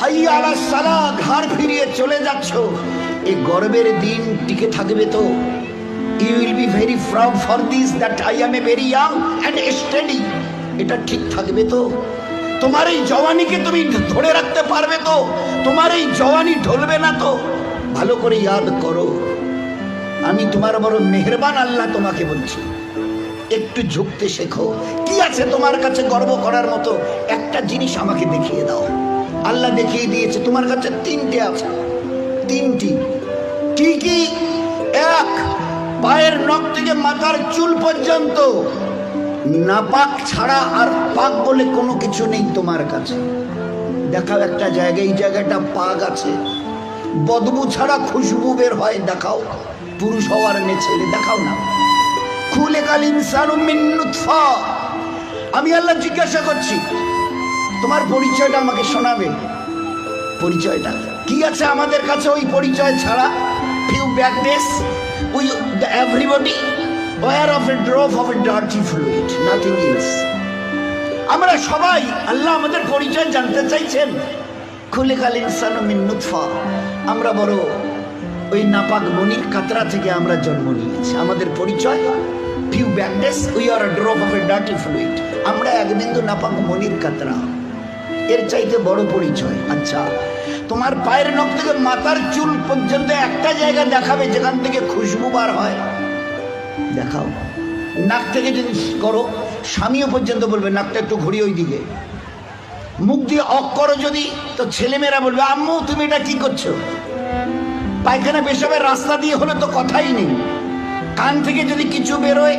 হাইয়া আলা সালা ঘাড় ফিরিয়ে চলে যাচ্ছ। এই গর্বের দিন টিকে থাকবে তো। You will be very proud for this that I am a very young and study এটা ঠিক থাকবে তো। তোমার এই জওয়ানিকে তুমি ধরে রাখতে পারবে তো। তোমার এই জওয়ানি ঢলবে না তো। ভালো করে ইয়াদ করো। আমি তোমার বড় মেহেরবান আল্লাহ তোমাকে বলছি। একটু ঝুঁকতে শেখো। কি আছে তোমার কাছে গর্ব করার মতো? একটা জিনিস আমাকে দেখিয়ে দাও। আল্লাহ দেখিয়ে দিয়েছে, তোমার কাছে তিনটে আছে। তিনটি। কি কি? এক, পায়ের নখ থেকে মাথার চুল পর্যন্ত। নাপাক ছাড়া আর পাক বলে কোনো কিছু নেই তোমার কাছে। দেখাও একটা জায়গায়, এই জায়গাটা পাক আছে। বদবু ছাড়া খুশবু বের হয়, দেখাও। পুরুষ হওয়ার মেয়ে ছেলে দেখাও না। খুলে কাল ইনসানু মিন নুতফা। আমি আল্লাহ জিজ্ঞাসা করছি তোমার পরিচয়টা আমাকে শোনাবে। পরিচয়টা। কি আছে আমাদের কাছে ওই পরিচয় ছাড়া? Few backdays we everybody are of a drop of a dirty fluid nothing else আমরা সবাই আল্লাহ আমাদের পরিচয় জানতে চাইছেন। খুলে কাল ইনসানু মিন নুতফা। আমরা বড় ওই নাপাক মনির কাতরা থেকে আমরা জন্ম নিয়েছি। আমাদের পরিচয় few backdays we are drop of a dirty fluid আমরা এক বিন্দু নাপাক মনির কাতরা। এর চাইতে বড় পরিচয়। আচ্ছা তোমার পায়ের নখ থেকে মাথার চুল পর্যন্ত একটা জায়গা দেখাবে যেখান থেকে খুশবু বার হয়। দেখাও। নাক থেকে যদি করো, স্বামীও পর্যন্ত বলবে, নাকটা একটু ঘুরিয়ে ওই দিকে মুখ দিয়ে অক করো যদি, তো ছেলেমেয়েরা বলবে, আম্মু, তুমি এটা কি করছ? পায়খানা পেশাবের রাস্তা দিয়ে হলে তো কথাই নেই। কান থেকে যদি কিছু বেরোয়,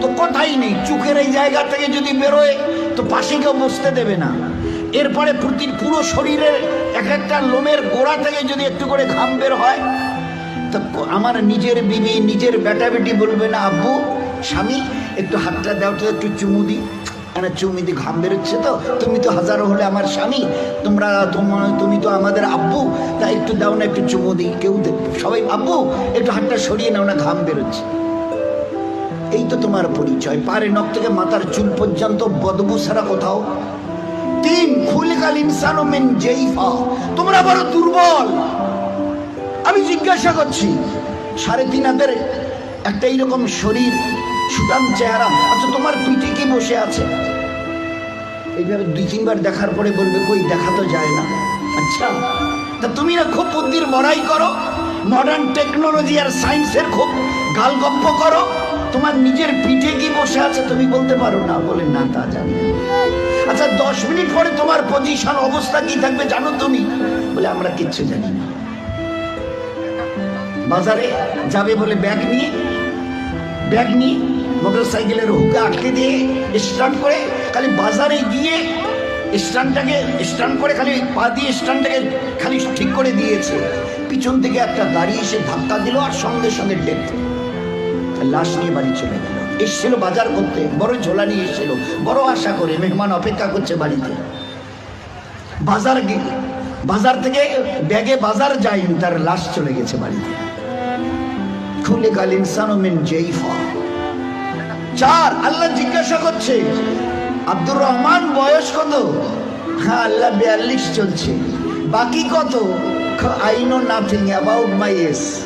তো কথাই নেই। চোখের এই জায়গা থেকে যদি বেরোয়, তো পাশে কেউ বসতে দেবে না। এরপরে প্রতি পুরো শরীরের এক একটা লোমের গোড়া থেকে যদি একটু করে ঘাম বের হয়, তো আমার নিজের বিবি, নিজের বেটা বেটি বলবে, না আব্বু, স্বামী, একটু হাতটা দাও, তো একটু চুমু দিই। মানে চুমু দি ঘাম বেরোচ্ছে তো, তুমি তো হাজারো হলে আমার স্বামী, তোমরা তোমার তুমি তো আমাদের আব্বু, তা একটু দাও না, একটু চুমু দিই। কেউ সবাই, আব্বু, একটু হাতটা সরিয়ে নাও না, ঘাম বেরোচ্ছে। এই তো তোমার পরিচয়। পারে নখ থেকে মাথার চুল পর্যন্ত বদবু ছাড়া কোথাও তিন খুলিকাল ইনসানু মিন জাইফা। তোমরা বড় দুর্বল। আমি জিজ্ঞাসা করছি, সাড়ে তিন হাতের একটা এইরকম শরীর সুটাম চেহারা আচ্ছা তোমার পিঠে কি বসে আছে? এইভাবে দুই তিনবার দেখার পরে বলবে, কই, দেখা তো যায় না। আচ্ছা তা তুমি না খুব বুদ্ধির বড়াই করো মডার্ন টেকনোলজি আর সায়েন্সের খুব গালগপ্প করো তোমার নিজের পিঠে কি বসে আছে তুমি বলতে পারো না। বলে না, তা জানি আচ্ছা দশ মিনিট পরে তোমার পজিশন অবস্থা কি থাকবে জানো তুমি? বলে আমরা কিচ্ছু জানি না। বাজারে যাবে বলে ব্যাগ নিয়ে ব্যাগ নিয়ে মোটর সাইকেলের হুকে আটকে দিয়ে স্টার্ট করে খালি বাজারে গিয়ে স্ট্যান্ডটাকে স্ট্যান্ড করে খালি পা দিয়ে স্ট্যান্ডটাকে খালি ঠিক করে দিয়েছে। পিছন থেকে একটা গাড়ি এসে ধাক্কা দিল আর সঙ্গে সঙ্গে ডেথ লাশ নিয়ে বাড়ি চলে গেল। এসছিল বাজার করতে, বড় ঝোলা নিয়ে এসেছিল। বড় আশা করে মেহমান অপেক্ষা করছে বাড়িতে। বাজার বাজার থেকে ব্যাগে বাজার যায়নি, তার লাশ চলে গেছে বাড়িতে। খুলে গাল ইনসান চার, আল্লাহ জিজ্ঞাসা করছে, আব্দুর রহমান, বয়স কত? হ্যাঁ আল্লাহ বিয়াল্লিশ চলছে। বাকি কত? I know nothing, about my age.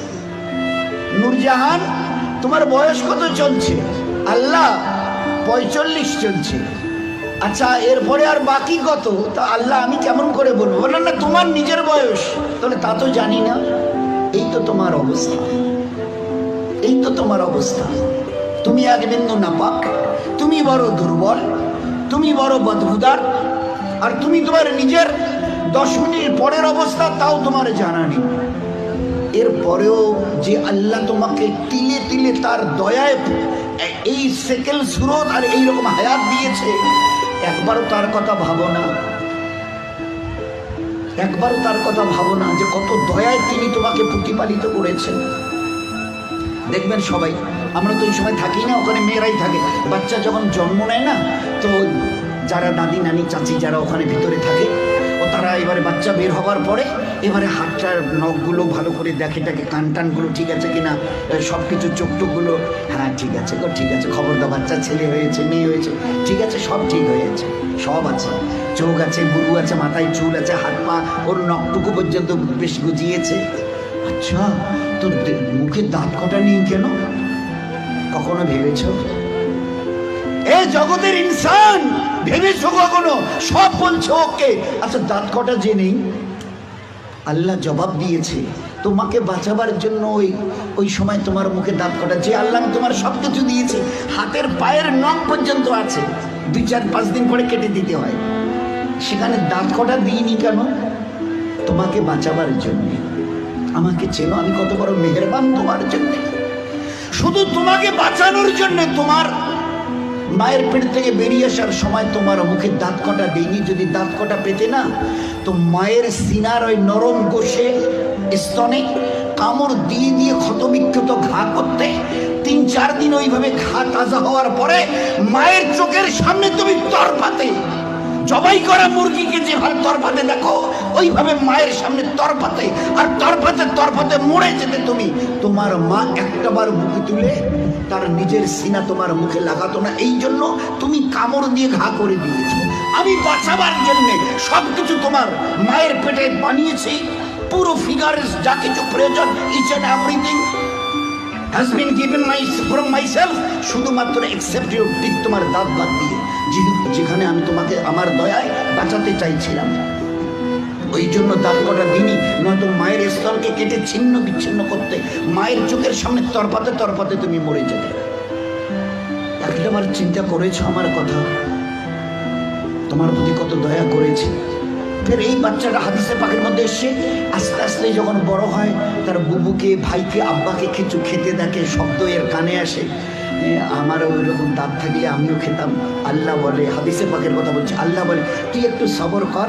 Nurjahan তোমার বয়স কত চলছে? আল্লাহ, পঁয়চল্লিশ চলছে। আচ্ছা এরপরে আর বাকি কত? তা আল্লাহ, আমি কেমন করে বলব? বললেন না, তোমার নিজের বয়স। তাহলে তা তো জানি না। এই তো তোমার অবস্থা। এই তো তোমার অবস্থা। তুমি এক বিন্দু নাপাক, তুমি বড় দুর্বল, তুমি বড় বদবুদার আর তুমি তোমার নিজের দশ মিনিট পরের অবস্থা, তাও তোমার জানা নেই। এরপরেও যে আল্লাহ তোমাকে তিলে তিলে তার দয়ায় এই সেকেল সুরত আর এইরকম হায়াত দিয়েছে, একবারও তার কথা ভাবো না। একবারও তার কথা ভাবো না যে কত দয়ায় তিনি তোমাকে প্রতিপালিত করেছেন। দেখবেন সবাই, আমরা তো ওই সময় থাকি না, ওখানে মেয়েরাই থাকে। বাচ্চা যখন জন্ম নেয় না, তো যারা দাদি, নানি, চাচি যারা ওখানে ভিতরে থাকে তারা এবারে বাচ্চা বের হবার পরে এবারে হাতটার নখগুলো ভালো করে দেখে টাকে কান টানগুলো ঠিক আছে কিনা সব কিছু চোখ টোকগুলো হ্যাঁ ঠিক আছে গো, ঠিক আছে। খবর দাও বাচ্চা ছেলে হয়েছে, মেয়ে হয়েছে, ঠিক আছে, সব ঠিক হয়েছে, সব আছে। চোখ আছে বুড়ু আছে, মাথায় চুল আছে, হাত পা, ওর নখটুকু পর্যন্ত বেশ গুজিয়েছে। আচ্ছা তোর মুখে দাঁত কটা নেই কেন? কখনো ভেবেছ? এ জগতের ইনসান! ভেবেছো কখনো? সব বলছো ওকে। আচ্ছা দাঁত কটা যে নেই? আল্লাহ জবাব দিয়েছে। তোমাকে বাঁচাবার জন্য ওই ওই সময় তোমার মুখে দাঁত কটা যে আল্লাহ তোমার সব কিছু দিয়েছে, হাতের পায়ের নখ পর্যন্ত আছে। দুই চার পাঁচ দিন পরে কেটে দিতে হয়। সেখানে দাঁত কটা দিইনি কেন? তোমাকে বাঁচাবার জন্য। আমাকে চেনো আমি কত বড় মেহেরবান তোমার জন্য। শুধু তোমাকে বাঁচানোর জন্য তোমার মায়ের পেট থেকে বেরিয়ে আসার সময় তোমার মুখে দাঁত কটা দেয়নি যদি দাঁত কটা পেতে না, তো মায়ের সিনার ওই নরম গোষে স্তনে কামড় দিয়ে দিয়ে ক্ষতবিক্ষত ঘা করতে তিন চার দিন ওইভাবে ঘা তাজা হওয়ার পরে মায়ের চোখের সামনে তুমি তরপাতে। জবাই করা মুরগিকে যেভাবে তরফাতে দেখো, ওইভাবে মায়ের সামনে তরফাতে আর তরফাতে তরফাতে মরে যেতে তুমি। তোমার মা একটাবার মুখে তুলে, তার নিজের সিনা তোমার মুখে লাগাতো না। এই জন্য তুমি কামড় দিয়ে ঘা করে দিয়েছ। আমি বাঁচাবার জন্য সব কিছু তোমার মায়ের পেটে বানিয়েছি। পুরো ফিগার যা কিছু প্রয়োজন each and everything has been given my from my self শুধুমাত্র এক্সেপ্ট ইউর টিক তোমার দাঁত বাদ দিয়ে যে- যেখানে আমি তোমাকে আমার দয়ায় বাঁচাতে চাইছিলাম। ওই জন্য দাঁত কটা দিনই নয়তো মায়ের স্তরকে কেটে ছিন্ন বিচ্ছিন্ন করতে মায়ের চোখের সামনে তরপাতে তরপাতে তুমি মরে যেতে একটাবার চিন্তা করেছ আমার কথা? তোমার প্রতি কত দয়া করেছে। ফের এই বাচ্চাটা হাদিসে পাখির মধ্যে এসে আস্তে আস্তে যখন বড় হয়, তার বুবুকে, ভাইকে, আব্বাকে কিছু খেতে দেখে, শব্দ এর কানে আসে। আমারও ওই রকম দাঁত থাকলে আমিও খেতাম। আল্লাহ বলে হাদিসে পাখির কথা বলছি, আল্লাহ বলে, তুই একটু সবর কর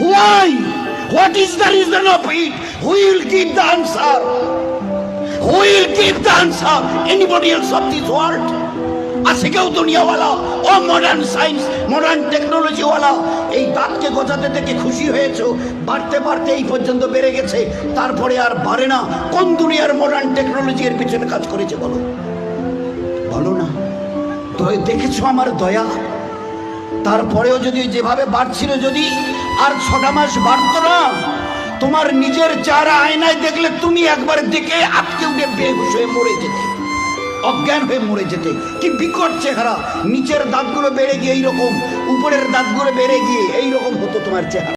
Why? What is the reason of it? Who will give the answer? Who will give the answer? Anybody else of this world? আছে কেউ দুনিয়াওয়ালা ও মডার্ন সায়েন্স মডার্ন টেকনোলজিওয়ালা এই দাঁতকে গজাতে থেকে খুশি হয়েছো বাড়তে বাড়তে এই পর্যন্ত বেড়ে গেছে তারপরে আর বাড়ে না কোন দুনিয়ার মডার্ন টেকনোলজি এর পিছনে কাজ করেছে বলো বলো না দেখেছ আমার দয়া তারপরেও যদি যেভাবে বাড়ছিল যদি আর ছটা মাস বাড়ত না। তোমার নিজের চারা আয়নায় দেখলে তুমি একবার দেখে আটকে উঠে বেহুশ হয়ে মরে যেতে। অজ্ঞান হয়ে মরে যেতে। কি বিকট চেহারা। নিচের দাঁতগুলো বেড়ে গিয়ে এইরকম, উপরের দাঁতগুলো বেড়ে গিয়ে এইরকম হতো তোমার চেহারা।